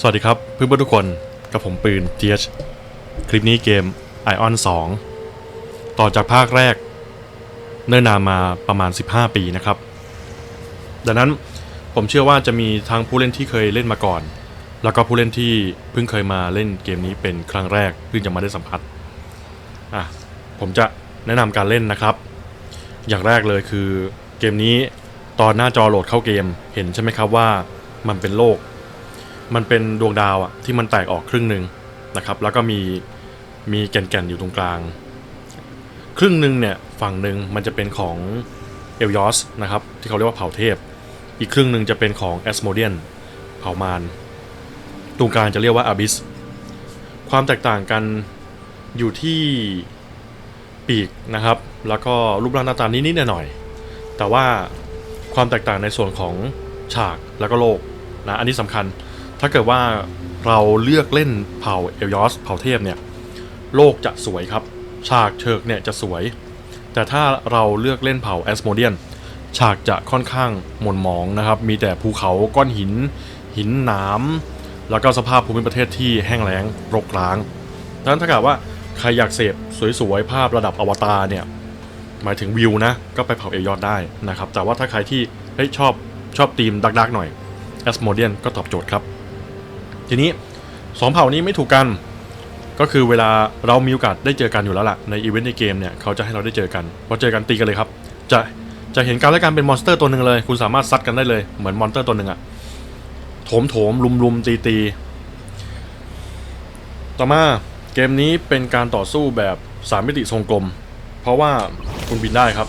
สวัสดีครับเพื่อนๆทุกคนกับผมปืน TH คลิปนี้เกม Ion 2 ต่อจากภาคแรก เนิ่นนานมาประมาณ 15 ปีนะครับ ดังนั้นผมเชื่อว่าจะมีทั้งผู้เล่นที่เคยเล่นมาก่อน แล้วก็ผู้เล่นที่เพิ่งเคยมาเล่นเกมนี้เป็นครั้งแรกเพิ่งจะมาได้สัมผัสอะผมจะแนะนำการเล่นนะครับ อย่างแรกเลยคือเกมนี้ตอนหน้าจอโหลดเข้าเกมเห็นใช่ไหมครับว่ามันเป็นโลก มันเป็นดวงดาวอะที่มันแตกออกครึ่งหนึ่งนะครับ แล้วก็มีมีแก่นๆอยู่ตรงกลาง ครึ่งหนึ่งเนี่ยฝั่งหนึ่งมันจะเป็นของเอลยอสนะครับที่เขาเรียกว่าเผ่าเทพ อีกครึ่งหนึ่งจะเป็นของแอสโมเดียนเผ่ามารตรงกลางจะเรียกว่าอาบิสความแตกต่างกันอยู่ที่ปีกนะครับ แล้วก็รูปร่างหน้าตานิดๆหน่อยๆแต่ว่าความแตกต่างในส่วนของฉากแล้วก็โลกนะอันนี้สำคัญ ถ้าเกิดว่าเราเลือกเล่นเผ่าเอลยอสเผ่าเทพเนี่ย โลกจะสวยครับ ฉากเชิกเนี่ยจะสวย แต่ถ้าเราเลือกเล่นเผ่าแอสโมเดียนฉากจะค่อนข้างหม่นหมองนะครับ มีแต่ภูเขาก้อนหิน หินหนามแล้วก็สภาพภูมิประเทศที่แห้งแล้งรกร้างดังนั้นถ้าเกิดว่าใครอยากเสพสวยๆภาพระดับอวตารเนี่ยหมายถึงวิวนะ ก็ไปเผาเอลยอดได้นะครับ แต่ว่าถ้าใครที่ชอบชอบธีมดักๆหน่อยแอสโมเดียนก็ตอบโจทย์ครับ ทีนี้สองเผ่านี้ไม่ถูกกัน ก็คือเวลาเรามีโอกาสได้เจอกันอยู่แล้วล่ะในอีเวนต์ในเกมเนี่ยเขาจะให้เราได้เจอกันพอเจอกันตีกันเลยครับ จะจะเห็นการและการเป็นมอนสเตอร์ตัวหนึ่งเลย คุณสามารถซัดกันได้เลยเหมือนมอนสเตอร์ตัวหนึ่งอะโถมโถมลุมลุมตีตีต่อมาเกมนี้เป็นการต่อสู้แบบสามมิติทรงกลม เพราะว่าคุณบินได้ครับ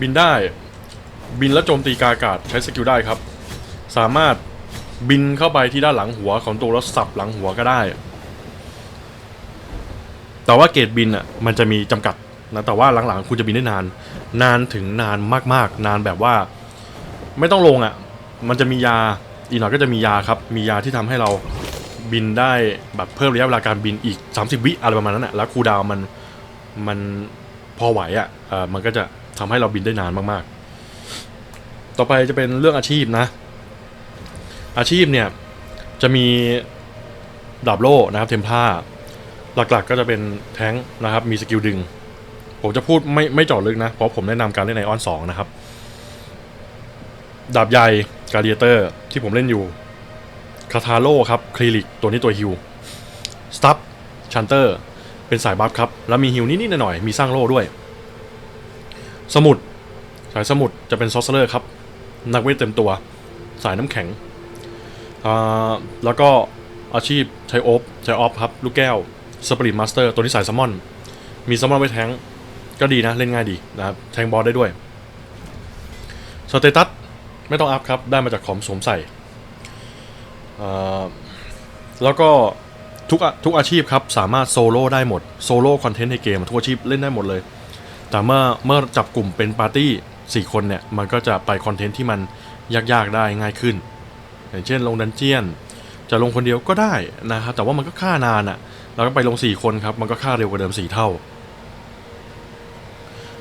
บินได้บินแล้วโจมตีกาอากาศใช้สกิลได้ครับ สามารถ บินเข้าไปที่ด้านหลังหัวของตัวแล้วสับหลังหัวก็ได้ แต่ว่าเกรดบินอะมันจะมีจำกัดนะแต่ว่าหลังๆคุณจะบินได้นาน นานถึงนานมากๆ นานแบบว่า ไม่ต้องลงอะ มันจะมียาอีกหน่อยก็จะมียาครับ มียาที่ทำให้เราบินได้แบบเพิ่มระยะเวลาการบินอีก 30 วิอะไรประมาณนั้นอะแล้วคูดาวมันมันพอไหวอะเออมันก็จะทำให้เราบินได้นานมากๆ ต่อไปจะเป็นเรื่องอาชีพนะ อาชีพเนี่ย จะมีดาบโล่นะครับเทมพลาหลักๆก็จะเป็นแท้งนะครับ มีสกิลดึง ผมจะพูดไม่ไม่เจาะลึกนะ เพราะผมแนะนำการเล่นไอออน2นะครับ ดาบใหญ่กาเดียเตอร์ที่ผมเล่นอยู่คาทาโลครับคลิลิกตัวนี้ตัวฮิวสตัฟชันเตอร์เป็นสายบัฟครับ แล้วมีฮิวนิดๆหน่อยๆมีสร้างโล่ด้วย สมุด สายสมุดจะเป็นซอสเซอร์ครับ นักเวทเต็มตัว สายน้ำแข็ง แล้วก็อาชีพใช้โอฟใช้ออฟครับ ลูกแก้วสปริตมาสเตอร์ตัวนี้สายซัมมอน มีซัมมอนไว้แทงก็ดีนะ เล่นง่ายดีนะครับ แทงบอลได้ด้วยสเตตัสไม่ต้องอัพครับ ได้มาจากของสวมใส่ แล้วก็ทุกทุกอาชีพครับ สามารถโซโล่ได้หมด โซโล่คอนเทนต์ในเกมทุกอาชีพเล่นได้หมดเลย แต่เมื่อเมื่อจับกลุ่มเป็นปาร์ตี้สี่คนเนี่ย มันก็จะไปคอนเทนต์ที่มันยากๆได้ง่ายขึ้น อย่างเช่นลงดันเจียน จะลงคนเดียวก็ได้นะครับแต่ว่ามันก็ค่านานอะ่ะเราก็ไปลง 4 คนครับ มันก็ค่าเร็วกว่าเดิม 4 เท่า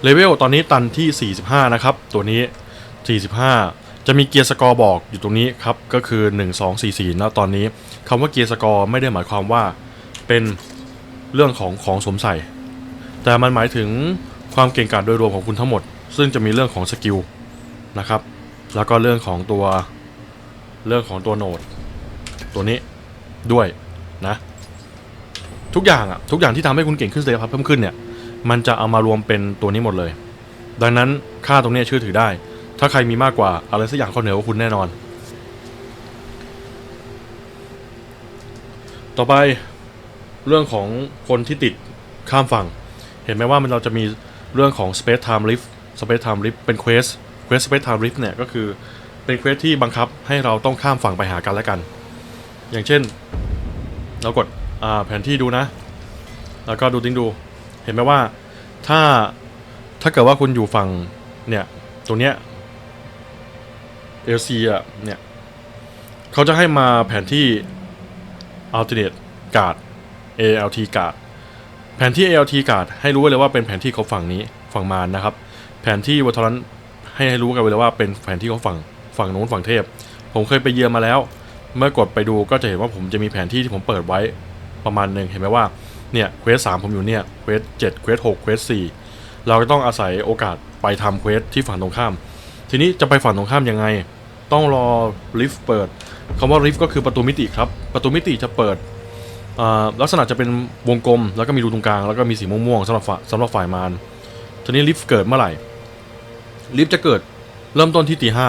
เลเวลตอนนี้ตันที่ 45 นะครับ ตัวนี้ 45 จะมีเกียร์สกอร์บอกอยู่ตรงนี้ครับ ก็คือ 1 2 4 4นะตอนนี้คำว่าเกียร์สกอร์ไม่ได้หมายความว่าเป็นเรื่องของของสมใส่ แต่มันหมายถึงความเก่งกาจโดยรวมของคุณทั้งหมด ซึ่งจะมีเรื่องของสกิลนะครับ แล้วก็เรื่องของตัว เรื่องของตัวโนด ตัวนี้ด้วยนะ ทุกอย่างอะทุกอย่างที่ทำให้คุณเก่งขึ้นสเตปเพิ่มขึ้นเนี่ย มันจะเอามารวมเป็นตัวนี้หมดเลย ดังนั้นค่าตรงนี้เชื่อถือได้ ถ้าใครมีมากกว่าอะไรสักอย่างเขาเหนือกว่าคุณแน่นอน ต่อไปเรื่องของคนที่ติดข้ามฝั่ง เห็นไหมว่ามันเราจะมีเรื่องของ Space Time Rift Space Time Rift เป็น Quest Quest Space Time Rift เนี่ยก็คือ เป็นเควสที่บังคับให้เราต้องข้ามฝั่งไปหากันและกัน อย่างเช่น เรากดแผนที่ดูนะ แล้วก็ดูติ้งดู เห็นไหมว่าถ้าถ้าเกิดว่าคุณอยู่ฝั่งเนี่ยตรงเนี้ยเอลซีอะเนี่ยเขาจะให้มาแผนที่ alternate guard ALT guard แผนที่ ALT guard ให้รู้ไว้เลยว่าเป็นแผนที่เขาฝั่งนี้ฝั่งมารนะครับ แผนที่วัทรันให้ให้รู้กันไว้เลยว่าเป็นแผนที่เขาฝั่ง ฝั่งโน้นฝั่งเทพ ผมเคยไปเยือนมาแล้ว เมื่อกดไปดูก็จะเห็นว่าผมจะมีแผนที่ที่ผมเปิดไว้ประมาณหนึ่งเห็นไหมว่าเนี่ยเควสสามผมอยู่เนี่ยเควสเจ็ดเควสหกเควสสี่เราก็ต้องอาศัยโอกาสไปทำเควสที่ฝั่งตรงข้าม ทีนี้จะไปฝั่งตรงข้ามยังไง ต้องรอลิฟต์เปิดคำว่าลิฟต์ก็คือประตูมิติครับ ประตูมิติจะเปิดลักษณะจะเป็นวงกลม แล้วก็มีรูตรงกลาง แล้วก็มีสีม่วงๆสำหรับฝ่ายสำหรับฝ่ายมารทีนี้ลิฟต์เกิดเมื่อไหร่ ลิฟต์จะเกิดเริ่มต้นที่ตีห้า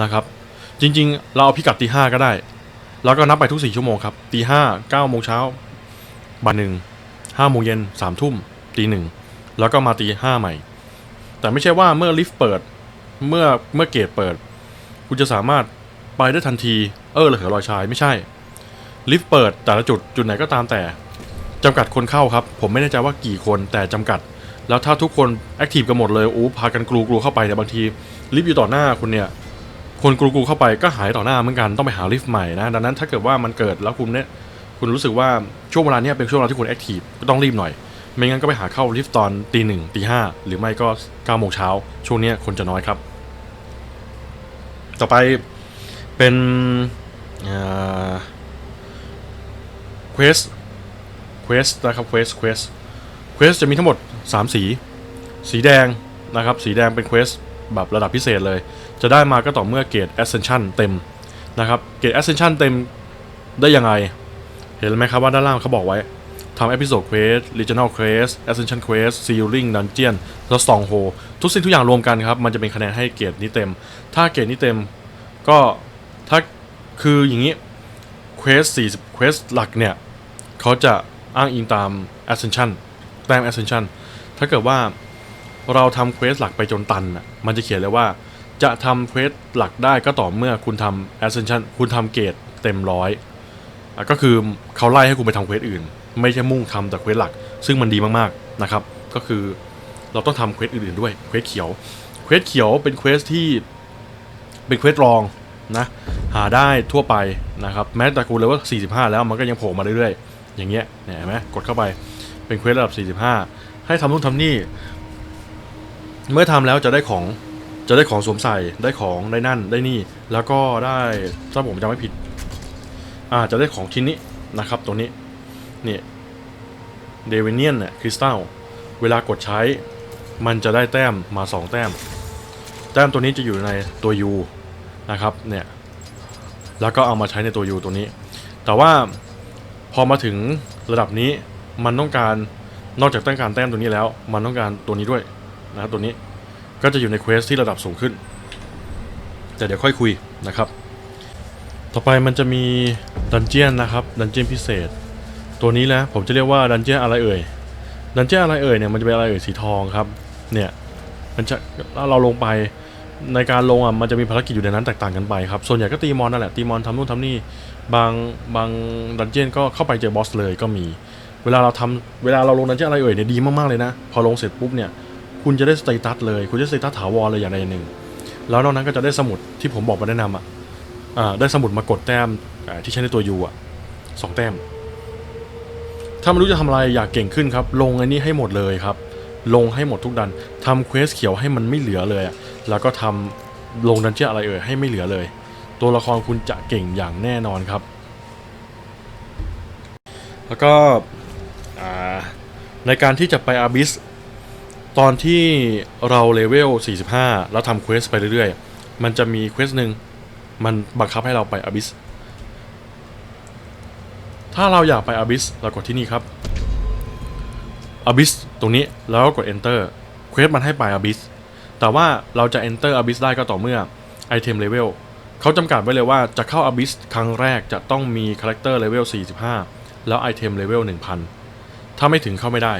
นะครับ จริงๆ เราเอาพิกัดตีห้าก็ได้ แล้วก็นับไปทุกสี่ชั่วโมงครับตีห้าเก้าโมงเช้าบ่ายหนึ่งห้าโมงเย็นสามทุ่มตีหนึ่งแล้วก็มาตีห้าใหม่ แต่ไม่ใช่ว่าเมื่อลิฟต์เปิดเมื่อเมื่อเกตเปิด คุณจะสามารถไปได้ทันทีเออระเหยรอยชายไม่ใช่ ลิฟต์เปิดแต่ละจุดจุดไหนก็ตามแต่จำกัดคนเข้าครับ ผมไม่แน่ใจว่ากี่คนแต่จำกัด แล้วถ้าทุกคนแอคทีฟกันหมดเลยอู้พากันกรูกรูเข้าไปเนี่บางทีลิฟต์อยู่ต่อหน้าคุณเนี่ย คนกรูกรูเข้าไปก็หายต่อหน้าเหมือนกันต้องไปหาลิฟต์ใหม่นะดังนั้นถ้าเกิดว่ามันเกิดแล้วคุณเนี่ยคุณรู้สึกว่าช่วงเวลาเนี้ยเป็นช่วงเวลาที่คุณแอคทีฟก็ต้องรีบหน่อย ไม่งั้นก็ไปหาเข้าลิฟต์ตอนตีหนึ่งตีห้าหรือไม่ก็เก้าโมงเช้าช่วงเนี้ยคนจะน้อยครับ ต่อไปเป็นเควสเควสนะครับเควสเควสเควสจะมีทั้งหมด 3 สี สีแดงนะครับ สีแดงเป็นเควส แบบระดับพิเศษเลย จะได้มาก็ต่อเมื่อเกรด Ascension เต็มนะครับ เกรด Ascension เต็มได้ยังไง เห็นไหมครับว่าด้านล่างเขาบอกไว้ทำ Episode Quest Regional Quest Ascension Quest Sealing Dungeon แล้ว s t r o n g h o l ทุกสิ่งทุกอย่างรวมกันครับ มันจะเป็นคะแนนให้เกรดนี้เต็ม ถ้าเกรดนี้เต็มก็ถ้าคืออย่างนี้ Quest 40 Quest หลักเนี่ยเขาจะอ้างอิงตาม Ascension แต้ม Ascension ถ้าเกิดว่า เราทำเควสหลักไปจนตันน่ะมันจะเขียนเลยว่า จะทำเควสหลักได้ก็ต่อเมื่อคุณทำ Ascension คุณทำเกรดเต็มร้อยก็คือเขาไล่ให้คุณไปทำเควสอื่น ไม่ใช่มุ่งทำแต่เควสหลัก ซึ่งมันดีมากๆนะครับ ก็คือเราต้องทำเควสอื่นๆด้วยเควสเขียวเควสเขียวเป็นเควสที่เป็นเควสรองนะหาได้ทั่วไปนะครับแม้แต่กูเลยว่า 45 แล้วมันก็ยังโผล่มาเรื่อยๆ อย่างเงี้ยเนี่ยเห็นไหมกดเข้าไปเป็นเควสระดับ 45 ให้ทำนู่นทำนี่ เมื่อทำแล้วจะได้ของจะได้ของสวมใส่ได้ของได้นั่นได้นี่ แล้วก็ได้ถ้าผมจำไม่ผิดอ่าจะได้ของชิ้นนี้นะครับตรงนี้นี่เดวิเนียนเนี่ยคริสตัลเวลากดใช้ มันจะได้แต้มมา 2 แต้ม แต้มตัวนี้จะอยู่ในตัว U นะครับเนี่ยแล้วก็เอามาใช้ในตัว U ตัวนี้ แต่ว่าพอมาถึงระดับนี้มันต้องการนอกจากต้องการแต้มตัวนี้แล้ว มันต้องการตัวนี้ด้วย นะครับตัวนี้ก็จะอยู่ในเควสที่ระดับสูงขึ้น แต่เดี๋ยวค่อยคุยนะครับ ต่อไปมันจะมีดันเจียนนะครับดันเจียนพิเศษ ตัวนี้แหละผมจะเรียกว่าดันเจียนอะไรเอ่ยดันเจียนอะไรเอ่ยเนี่ยมันจะเป็นอะไรเอ่ยสีทองครับเนี่ยมันจะเราลงไปในการลงอะมันจะมีภารกิจอยู่ในนั้นแตกต่างกันไปครับ ส่วนใหญ่ก็ตีมอนนั่นแหละตีมอนทำนู่นทำนี่บางบางดันเจียนก็เข้าไปเจอบอสเลยก็มี เวลาเราทำเวลาเราลงดันเจียนอะไรเอ่ยเนี่ยดีมากๆเลยนะ พอลงเสร็จปุ๊บเนี่ย คุณจะได้สเตตัสเลย คุณจะสเตตัสถาวรเลยอย่างใดอย่างหนึ่ง แล้วนอกนั้นก็จะได้สมุดที่ผมบอกมาแนะนำอะได้สมุดมากดแต้มที่ใช้ในตัวยูอะสองแต้ม ถ้าไม่รู้จะทำอะไรอยากเก่งขึ้นครับ ลงอันนี้ให้หมดเลยครับ ลงให้หมดทุกดันทำเควสเขียวให้มันไม่เหลือเลยแล้วก็ทำลงดันเจียอะไรเอ่ยให้ไม่เหลือเลย ตัวละครคุณจะเก่งอย่างแน่นอนครับ แล้วก็ในการที่จะไปอาบิส ตอนที่เราเลเวล 45 แล้วทำเควสไปเรื่อยๆ มันจะมีเควสหนึ่งมันบังคับให้เราไปอาบิส ถ้าเราอยากไปอาบิสเรากดที่นี่ครับอาบิสตรงนี้แล้วก็กด enter เควสมันให้ไปอาบิส แต่ว่าเราจะ enter abyss ได้ก็ต่อเมื่อ item level เขาจำกัดไว้เลยว่าจะเข้า abyss ครั้งแรกจะต้องมี character level 45 แล้ว item level 1000 ถ้าไม่ถึงเข้าไม่ได้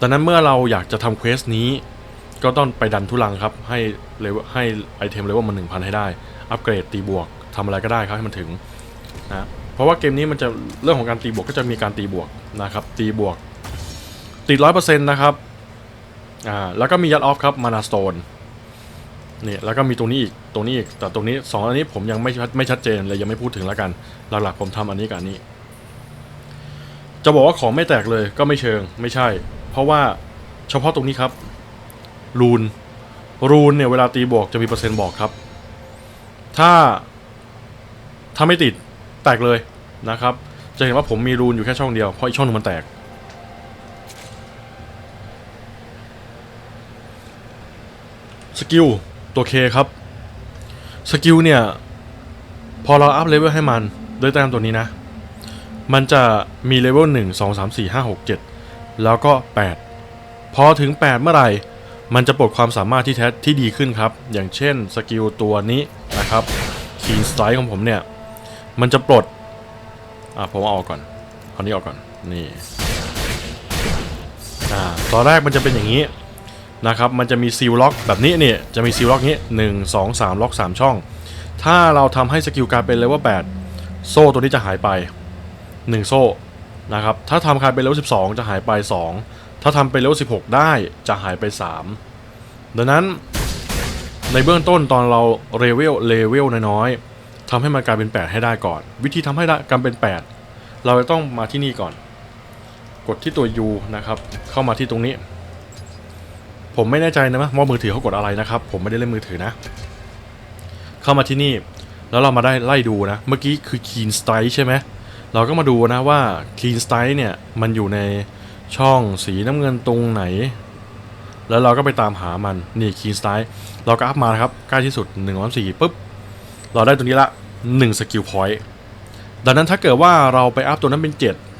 ดังนั้นเมื่อเราอยากจะทำเควสนี้ ก็ต้องไปดันทุลังครับ ให้เลเวให้ไอเทมเลเวลมัน1,000ให้ได้ อัปเกรดตีบวกทำอะไรก็ได้ครับให้มันถึงนะเพราะว่าเกมนี้มันจะเรื่องของการตีบวกก็จะมีการตีบวกนะครับ ตีบวกติดร้อยเปอร์เซ็นต์นะครับอ่าแล้วก็มียัดออฟครับมานาสโตนนี่แล้วก็มีตรงนี้อีกตรงนี้อีกแต่ตรงนี้สองอันนี้ผมยังไม่ชัดไม่ชัดเจนเลยยังไม่พูดถึงแล้วกัน หลักๆผมทำอันนี้กับอันนี้ จะบอกว่าของไม่แตกเลยก็ไม่เชิงไม่ใช่ เพราะว่าเฉพาะตรงนี้ครับ รูน รูนเนี่ยเวลาตีบวกจะมีเปอร์เซ็นต์บอกครับ ถ้าถ้าไม่ติดแตกเลยนะครับ จะเห็นว่าผมมีรูนอยู่แค่ช่องเดียว เพราะอีกช่องหนึงมันแตก สกิลตัวเคครับ สกิลเนี่ย พอเราอัพเลเวลให้มันด้วยแต้มตัวนี้นะ มันจะมีเลเวล1 2 3 4 5 6 7 แล้วก็ 8 พอถึง 8 เมื่อไหร่ มันจะปลดความสามารถที่แท้ที่ดีขึ้นครับ อย่างเช่นสกิลตัวนี้นะครับ Keen Strike ของผมเนี่ย มันจะปลด อะผมเอาออกก่อนเอานี้ออกก่อน นี่ อ่า ตอนแรกมันจะเป็นอย่างนี้นะครับ มันจะมีซีลล็อกแบบนี้เนี่ย จะมีซีลล็อกนี้ 1 2 3 ล็อก 3 ช่อง ถ้าเราทำให้สกิลกายเป็นเลเวล8โซ่ตัวนี้จะหายไป 1 โซ่ นะครับถ้าทำกลายเป็นเลเวล12 จะหายไป 2 ถ้าทำเป็นเลเวล16 ได้จะหายไป 3 ดังนั้นในเบื้องต้นตอนเราเลเวลเลเวลน้อยๆทำให้มันกลายเป็น 8 ให้ได้ก่อน วิธีทำให้ได้กลายเป็น 8 เราจะต้องมาที่นี่ก่อน กดที่ตัว U นะครับเข้ามาที่ตรงนี้ ผมไม่แน่ใจนะว่ามือถือเขากดอะไรนะครับ ผมไม่ได้เล่นมือถือนะ เข้ามาที่นี่แล้วเรามาได้ไล่ดูนะ เมื่อกี้คือ Keen Strike ใช่ไหม เราก็มาดูนะว่า Keen Strike เนี่ยมันอยู่ในช่องสีน้ำเงินตรงไหน แล้วเราก็ไปตามหามันนี่ Keen Strike เราก็อัพมาครับใกล้ที่สุด1 3 4ปุ๊บ เราได้ตัวนี้ละ1 Skill Point ดังนั้นถ้าเกิดว่าเราไปอัพตัวนั้นเป็น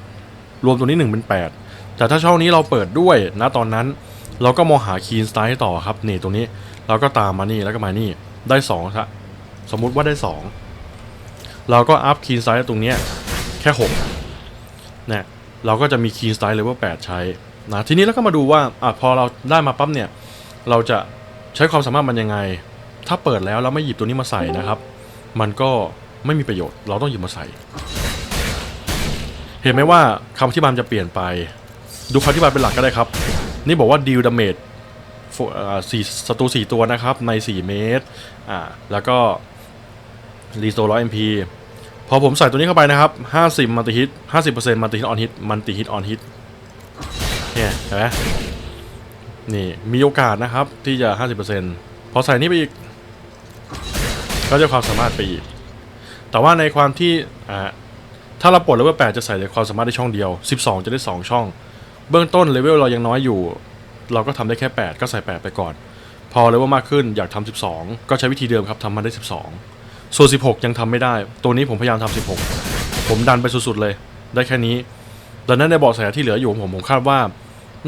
7 รวมตัวนี้ 1 เป็น 8 แต่ถ้าช่องนี้เราเปิดด้วยนะตอนนั้น เราก็มองหา Keen Strike ต่อครับนี่ตรงนี้เราก็ตามมานี่แล้วก็มานี่ได้2ครับสมมุติว่าได้ 2 เราก็อัพ Keen Strike ตรงเนี้ย ค่6เนี่ยเราก็จะมี Keen Strike Level 8 ใช้นะทีนี้เราก็มาดูว่าอะพอเราได้มาปั๊บเนี่ย เราจะใช้ความสามารถมันยังไง ถ้าเปิดแล้วเราไม่หยิบตัวนี้มาใส่นะครับ มันก็ไม่มีประโยชน์ เราต้องหยิบมาใส่ เห็นไหมว่าคำอธิบายมันจะเปลี่ยนไป ดูคำอธิบายเป็นหลักก็ได้ครับ นี่บอกว่า deal damage โฟอ่าสี่ศัตรู4ตัวนะครับใน 4 เมตรอ่าแล้วก็รีโซร้อย MP พ พอผมใส่ตัวนี้เข้าไปนะครับ 50มัลติฮิต50%มัลติฮิตออนฮิตมัลติฮิตออนฮิตเนี่ยเห็นไหมนี่มีโอกาสนะครับที่จะ 50%พอใส่นี่ไปอีก ก็จะความสามารถไปอีก แต่ว่าในความที่อ่าถ้าเราปลดเลเวล8จะใส่ในความสามารถได้ช่องเดียว 12 จะได้ 2 ช่อง เบื้องต้นเลเวลเรายังน้อยอยู่ เราก็ทำได้แค่ 8 ก็ใส่ 8 ไปก่อน พอเลเวลมากขึ้นอยากทำ12 ก็ใช้วิธีเดิมครับทำมาได้ 12 ส่วน16 ยังทำไม่ได้ ตัวนี้ผมพยายามทำ16 ผมดันไปสุดๆเลย ได้แค่นี้ ดังนั้นในเบาะแสที่เหลืออยู่ผมผมคาดว่า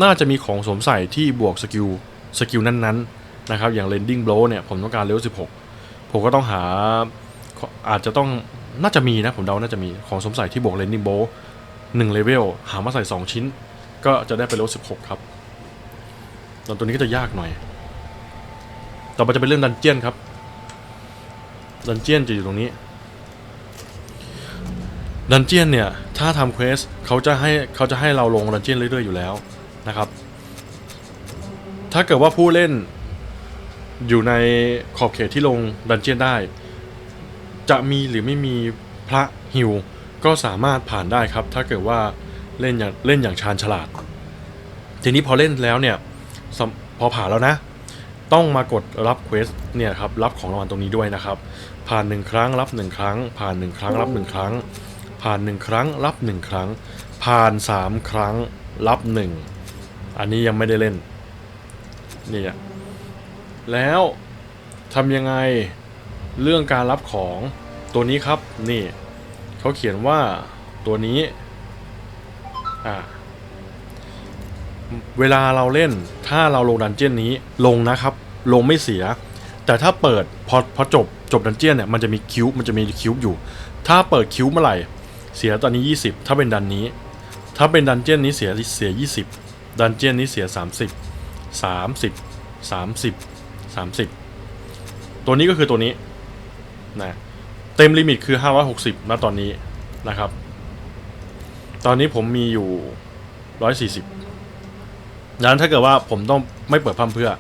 น่าจะมีของสวมใส่ที่บวกสกิลสกิลนั้นๆนะครับ อย่าง landing blow เนี่ยผมต้องการเลเวล16 ผมก็ต้องหาอาจจะต้องน่าจะมีนะผมเดาน่าจะมีของสวมใส่ที่บวก landing blow 1เลเวลหามาใส่ 2 ชิ้น ก็จะได้เป็นเลเวล16 ครับตอนตัวนี้ก็จะยากหน่อย ต่อไปจะเป็นเรื่องดันเจียนครับ ดันเจียนจะอยู่ตรงนี้ ดันเจียนเนี่ย ถ้าทำเควสเขาจะให้เขาจะให้เราลงดันเจียนเรื่อยๆอยู่แล้วนะครับ ถ้าเกิดว่าผู้เล่นอยู่ในขอบเขตที่ลงดันเจียนได้ จะมีหรือไม่มีพระฮิวก็สามารถผ่านได้ครับ ถ้าเกิดว่าเล่นอย่างเล่นอย่างชาญฉลาด ทีนี้พอเล่นแล้วเนี่ยพอผ่านแล้วนะ ต้องมากดรับเควสเนี่ยครับรับของรางวัลตรงนี้ด้วยนะครับ ผ่านหนึ่งครั้งรับหนึ่งครั้ง ผ่านหนึ่งครั้งรับหนึ่งครั้ง ผ่านหนึ่งครั้งรับหนึ่งครั้ง ผ่านสามครั้งรับหนึ่งอันนี้ยังไม่ได้เล่นนี่อะแล้วทำยังไงเรื่องการรับของตัวนี้ครับนี่เขาเขียนว่าตัวนี้อ่า เวลาเราเล่นถ้าเราลงดันเจี้ยนนี้ลงนะครับ ลงไม่เสีย แต่ถ้าเปิดพอพอจบจบดันเจี้ยนเนี่ยมันจะมีคิวมันจะมีคิวอยู่ ถ้าเปิดคิวเมื่อไหร่ เสียตอนนี้ 20 ถ้าเป็นดันนี้ ถ้าเป็นดันเจี้ยนนี้เสียเสีย 20 ดันเจี้ยนนี้เสีย 30 30 30 30 ตัวนี้ก็คือตัวนี้นะเต็มลิมิตคือ 560ณตอนนี้นะครับ ตอนนี้ผมมีอยู่ 140 ดังนั้นถ้าเกิดว่าผมต้องไม่เปิดพัมเพื่อ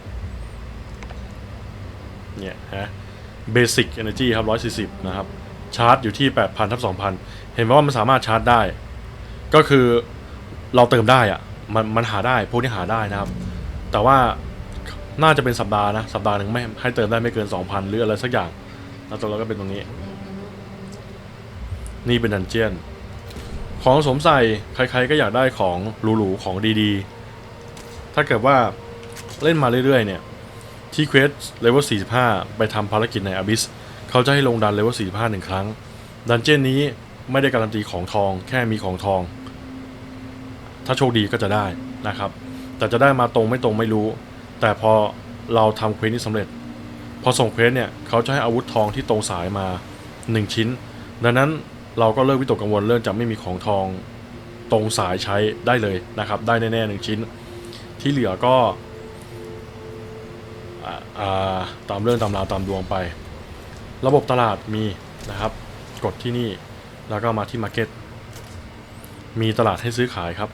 เนี่ยฮะ Basic Energy ครับ 140 นะครับ ชาร์จอยู่ที่ 8,000ทับ2,000 เห็นไหมว่ามันสามารถชาร์จได้ ก็คือเราเติมได้อะมันมันหาได้ พวกนี้หาได้นะครับ แต่ว่าน่าจะเป็นสัปดาห์นะ สัปดาห์หนึ่งไม่ให้เติมได้ไม่เกิน 2,000 หรืออะไรสักอย่าง แล้วตัวเราก็เป็นตรงนี้ นี่เป็นดันเจียน ของสมใส่ใครๆก็อยากได้ของหรูๆของดีๆ ถ้าเกิดว่าเล่นมาเรื่อยๆเนี่ย ที่เควสเลเวล45 ไปทำภารกิจในอบิสเขาจะให้ลงดันเลเวล45หนึ่งครั้ง ดันเจียนนี้ไม่ได้การันตีของทอง แค่มีของทอง ถ้าโชคดีก็จะได้นะครับ แต่จะได้มาตรงไม่ตรงไม่รู้ แต่พอเราทำเควสนี้สำเร็จ พอส่งเควสเนี่ยเขาจะให้อาวุธทองที่ตรงสายมา 1 ชิ้น ดังนั้นเราก็เลิกวิตกกังวลเรื่องจะไม่มีของทองตรงสายใช้ได้เลยนะครับ ได้แน่ๆหนึ่งชิ้น ที่เหลือก็ตามเรื่องตามราวตามดวงไป ระบบตลาดมีนะครับ กดที่นี่แล้วก็มาที่ Market มีตลาดให้ซื้อขายครับ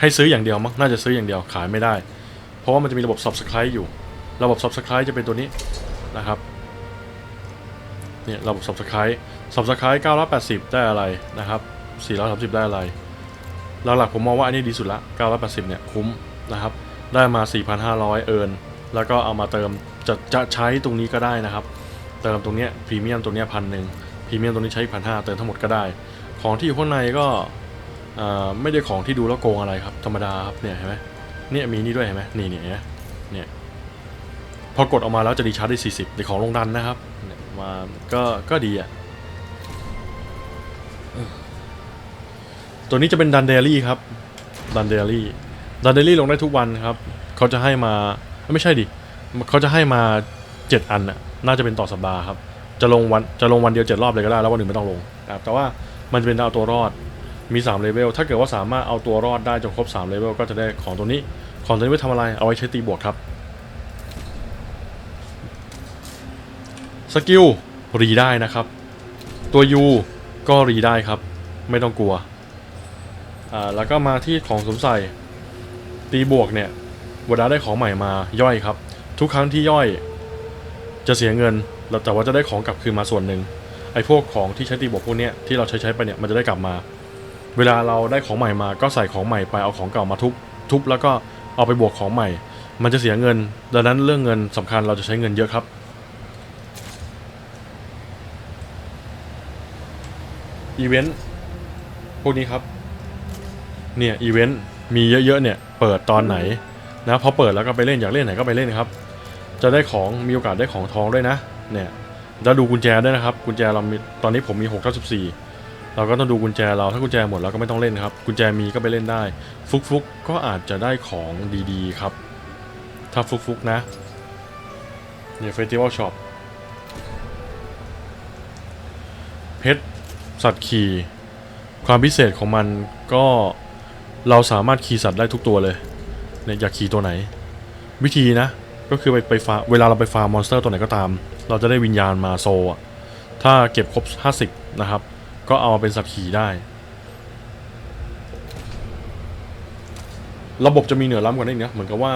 ให้ซื้ออย่างเดียวมั้งน่าจะซื้ออย่างเดียวขายไม่ได้ เพราะว่ามันจะมีระบบ Subscribe อยู่ ระบบ Subscribe จะเป็นตัวนี้นะครับเนี่ยระบบ Subscribe Subscribe 980 ได้อะไรนะครับ 430 ได้อะไร หลักๆผมมองว่าอันนี้ดีสุดละ 980 เนี่ยคุ้มนะครับ ได้มา 4,500 เอิร์นแล้วก็เอามาเติมจะจะใช้ตรงนี้ก็ได้นะครับ เติมตรงเนี้ยพรีเมียมตรงเนี้ยพันหนึ่งพรีเมียมตรงนี้ใช้พันห้าเติมทั้งหมดก็ได้ ของที่อยู่ข้างในก็อ่าไม่ได้ของที่ดูแล้วโกงอะไรครับ ธรรมดาครับเนี่ยเห็นไหมเนี่ยมีนี่ด้วยเห็นไหมนี่เนี่ยเนี่ยพอกดออกมาแล้วจะดีชาร์จได้ 40ในของลงดันนะครับมาก็ก็ดีอะ ตัวนี้จะเป็นดันเดลี่ครับ ดันเดลี่ดันเดลี่ลงได้ทุกวันครับ เขาจะให้มาไม่ใช่ดิ เขาจะให้มา 7 อันน่ะ น่าจะเป็นต่อสัปดาห์ครับ จะลงวัน จะลงวันเดียว 7 รอบเลยก็ได้ แล้ววันหนึ่งไม่ต้องลงนะครับแต่ว่ามันจะเป็นเอาตัวรอด มี3เลเวล ถ้าเกิดว่าสามารถเอาตัวรอดได้จนครบ3เลเวลก็จะได้ของตัวนี้ ของตัวนี้ไว้ทำอะไร เอาไว้ใช้ตีบวกครับ สกิลรีได้นะครับ ตัว U ก็รีได้ครับ ไม่ต้องกลัว อ่าแล้วก็มาที่ของสวมใส่ตีบวกเนี่ยเวลาได้ของใหม่มาย่อยครับ ทุกครั้งที่ย่อย จะเสียเงินแล้วแต่ว่าจะได้ของกลับคืนมาส่วนหนึ่งไอ้พวกของที่ใช้ตีบวกพวกเนี้ยที่เราใช้ใช้ไปเนี่ยมันจะได้กลับมา เวลาเราได้ของใหม่มาก็ใส่ของใหม่ไปเอาของเก่ามาทุบทุบแล้วก็เอาไปบวกของใหม่ มันจะเสียเงิน ดังนั้นเรื่องเงินสำคัญเราจะใช้เงินเยอะครับอีเวนต์พวกนี้ครับ เนี่ยอีเวนต์มีเยอะๆเนี่ยเปิดตอนไหนนะพอเปิดแล้วก็ไปเล่นอยากเล่นไหนก็ไปเล่นครับ จะได้ของมีโอกาสได้ของทองด้วยนะเนี่ยแล้วดูกุญแจด้วยนะครับกุญแจเรามีตอนนี้ผมมี6เท่า14เราก็ต้องดูกุญแจเราถ้ากุญแจหมดเราก็ไม่ต้องเล่นครับ กุญแจมีก็ไปเล่นได้ ฟุกฟุกๆก็อาจจะได้ของดีๆครับ ถ้าฟุกฟุกๆนะเนี่ยเฟสติวัลช็อปเพชรสัตว์ขี่ความพิเศษของมันก็ เราสามารถขี่สัตว์ได้ทุกตัวเลยเนี่ยอยากขี่ตัวไหน วิธีนะ ก็คือไปไปฟาเวลาเราไปฟาร์มมอนสเตอร์ตัวไหนก็ตาม เราจะได้วิญญาณมาโซอะถ้าเก็บครบ 50 นะครับ ก็เอามาเป็นสัตว์ขี่ได้ ระบบจะมีเหนือล้ำกว่านี้อีกนะเหมือนกับว่า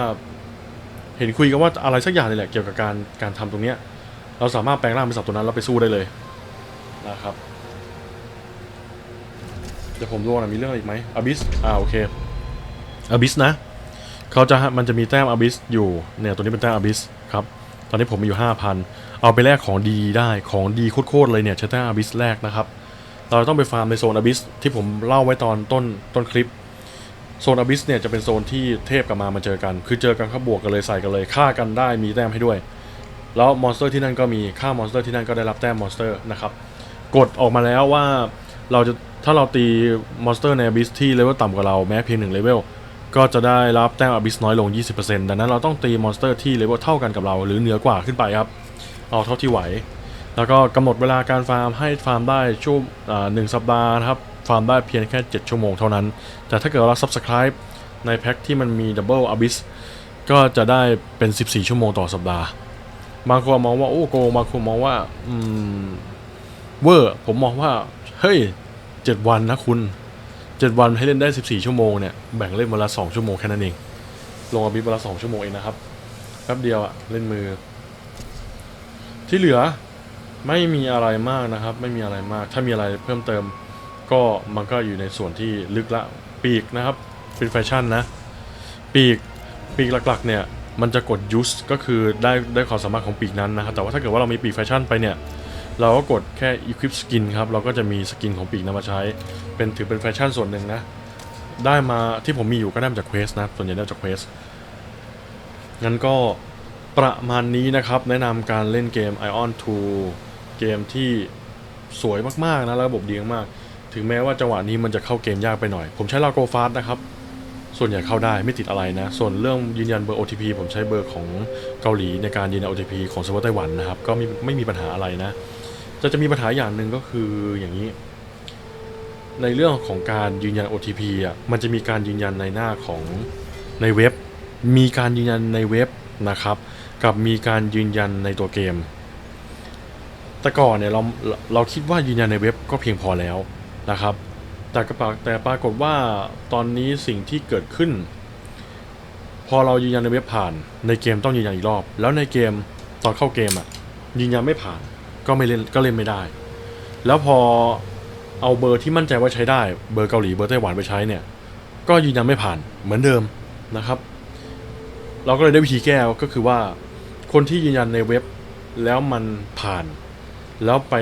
เห็นคุยกันว่าอะไรสักอย่างนี่แหละเกี่ยวกับการการทำตรงเนี้ยเราสามารถแปลงร่างเป็นสัตว์ตัวนั้นแล้วไปสู้ได้เลยนะครับ เดี๋ยวผมดูนะมีเรื่องอะไรอีกไหมอ b ิสอ่าโอเคอ b ิสนะเขาจะมันจะมีแต้มอ b ิสอยู่เนี่ยตัวนี้เป็นแต้มอ b ิสครับตอนนี้ผมมีอยู่ 5,000 เอาไปแลกของดีได้ของดีโคตรๆเลยเนี่ยใช้แต้มอ b ิสแรกนะครับ เราต้องไปฟาร์มในโซนอ b ิสที่ผมเล่าไว้ตอนต้นต้นคลิปโซนอ b ิสเนี่ยจะเป็นโซนที่เทพกับมามาเจอกัน คือเจอกันเขาบวกกันเลยใส่กันเลยฆ่ากันได้มีแต้มให้ด้วย แล้วมอนสเตอร์ที่นั่นก็มีฆ่ามอนสเตอร์ที่นั่นก็ได้รับแต้มมอนสเตอร์นะครับกดออกมาแล้วว่าเราจะ ถ้าเราตีมอนสเตอร์ในอ b ิสที่เลเวลต่ำกว่าเราแม้เพียงหนึ่งเลเวลก็จะได้รับแต้มอ b ิสน้อยลง 20%ดังนั้นเราต้องตีมอนสเตอร์ที่เลเวลเท่ากันกับเรา หรือเหนือกว่าขึ้นไปครับ เอาเท่าที่ไหว แล้วก็กำหนดเวลาการฟาร์มให้ฟาร์มได้ช่วงหนึ่งสัปดาห์นะครับฟาร์มได้เพียงแค่ 7 ชั่วโมงเท่านั้น แต่ถ้าเกิดเรา subscribe ในแพ็คที่มันมี Double Abyss ก็จะได้เป็น 14 ชั่วโมงต่อสัปดาห์ บางคนมองว่า โอ้โกบางคนมองว่า อืม เวอร์ ผมมองว่า เฮ้ย 7วันนะคุณ7วันให้เล่นได้14ชั่วโมงเนี่ยแบ่งเล่นวันละ2ชั่วโมงแค่นั้นเอง ลงอบิสวันละ2ชั่วโมงเองนะครับแป๊บเดียวอะเล่นมือ ที่เหลือไม่มีอะไรมากนะครับ ไม่มีอะไรมาก ถ้ามีอะไรเพิ่มเติม ก็มันก็อยู่ในส่วนที่ลึกละปีกนะครับเป็นแฟชั่นนะ ปีกปีกหลักๆเนี่ยมันจะกด use ก็คือได้ได้ความสามารถของปีกนั้นนะครับแต่ว่าถ้าเกิดว่าเรามีปีกแฟชั่นไปเนี่ย เราก็กดแค่ equip skin ครับ เราก็จะมีสกินของปีกนั้นมาใช้ เป็นถือเป็นแฟชั่นส่วนหนึ่งนะ ได้มาที่ผมมีอยู่ก็ได้มาจากเควสนะ ส่วนใหญ่ได้จากเควส งั้นก็ประมาณนี้นะครับ แนะนำการเล่นเกม Ion 2 เกมที่สวยมาก ๆ นะแล้วระบบดีมาก ถึงแม้ว่าจังหวะนี้มันจะเข้าเกมยากไปหน่อย ผมใช้ลาโกฟาสนะครับ ส่วนใหญ่เข้าได้ไม่ติดอะไรนะ ส่วนเรื่องยืนยันเบอร์ OTP ผมใช้เบอร์ของเกาหลีในการยืนยัน OTP ของเซิร์ฟเวอร์ไต้หวันนะครับ ก็ไม่ไม่มีปัญหาอะไรนะ จะจะมีปัญหาอย่างหนึ่งก็คืออย่างนี้ ในเรื่องของการยืนยัน OTP อะมันจะมีการยืนยันในหน้าของในเว็บ มีการยืนยันในเว็บนะครับ กับมีการยืนยันในตัวเกม แต่ก่อนเนี่ยเราเราคิดว่ายืนยันในเว็บก็เพียงพอแล้วนะครับ แต่กระปากแต่ปรากฏว่าตอนนี้สิ่งที่เกิดขึ้น พอเรายืนยันในเว็บผ่าน ในเกมต้องยืนยันอีกรอบ แล้วในเกมตอนเข้าเกมอะยืนยันไม่ผ่าน ก็ไม่เล่นก็เล่นไม่ได้ แล้วพอเอาเบอร์ที่มั่นใจว่าใช้ได้ เบอร์เกาหลีเบอร์ไต้หวันไปใช้เนี่ย ก็ยืนยันไม่ผ่านเหมือนเดิมนะครับ เราก็เลยได้วิธีแก้ก็คือว่า คนที่ยืนยันในเว็บแล้วมันผ่าน แล้วไป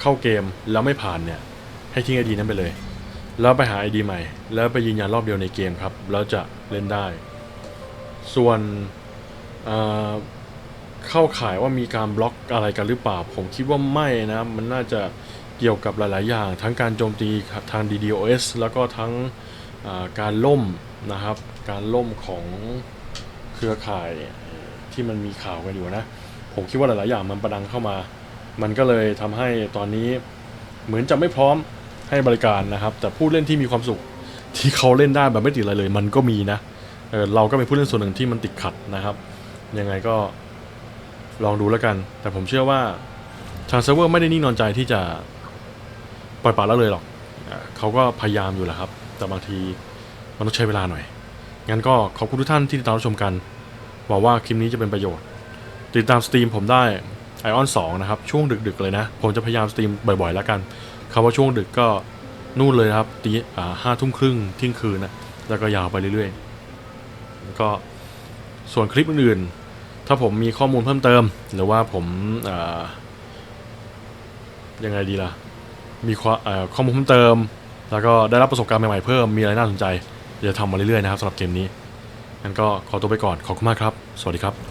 เข้าเกมแล้วไม่ผ่านเนี่ย ให้ทิ้งไอดีนั้นไปเลย แล้วไปหาไอดีใหม่ แล้วไปยืนยันรอบเดียวในเกมครับ แล้วจะเล่นได้ ส่วน เข้าข่ายว่ามีการบล็อกอะไรกันหรือเปล่า ผมคิดว่าไม่นะ มันน่าจะเกี่ยวกับหลาย ๆ อย่าง ทั้งการโจมตีทาง DDoS แล้วก็ทั้งการล่มนะครับ การล่มของเครือข่ายที่มันมีข่าวกันอยู่นะ ผมคิดว่าหลาย ๆ อย่างมันประดังเข้ามา มันก็เลยทำให้ตอนนี้เหมือนจะไม่พร้อมให้บริการนะครับ แต่ผู้เล่นที่มีความสุขที่เขาเล่นได้แบบไม่ติดอะไรเลย มันก็มีนะเเราก็เป็นผู้เล่นส่วนหนึ่งที่มันติดขัดนะครับ ยังไงก็ ลองดูแล้วกัน แต่ผมเชื่อว่าทางเซิร์ฟเวอร์ไม่ได้นิ่งนอนใจที่จะปล่อยปละละเลยหรอก เขาก็พยายามอยู่แหละครับ แต่บางทีมันต้องใช้เวลาหน่อย งั้นก็ขอบคุณทุกท่านที่ติดตามรับชมกัน หวังว่าคลิปนี้จะเป็นประโยชน์ ติดตามสตรีมผมได้ไอออน2นะครับ ช่วงดึกๆเลยนะ ผมจะพยายามสตรีมบ่อยๆแล้วกันคำว่าช่วงดึกก็นู่นเลยนะครับตีห้าทุ่มครึ่งเที่ยงคืนนะแล้วก็ยาวไปเรื่อยๆแล้วก็ส่วนคลิปอื่นๆ ถ้าผมมีข้อมูลเพิ่มเติม หรือว่าผมยังไงดีล่ะ มีข้อมูลเพิ่มเติม แล้วก็ได้รับประสบการณ์ใหม่ๆเพิ่ม มีอะไรน่าสนใจจะทำมาเรื่อยๆนะครับสำหรับเกมนี้งั้นก็ขอตัวไปก่อน ขอบคุณมากครับ สวัสดีครับ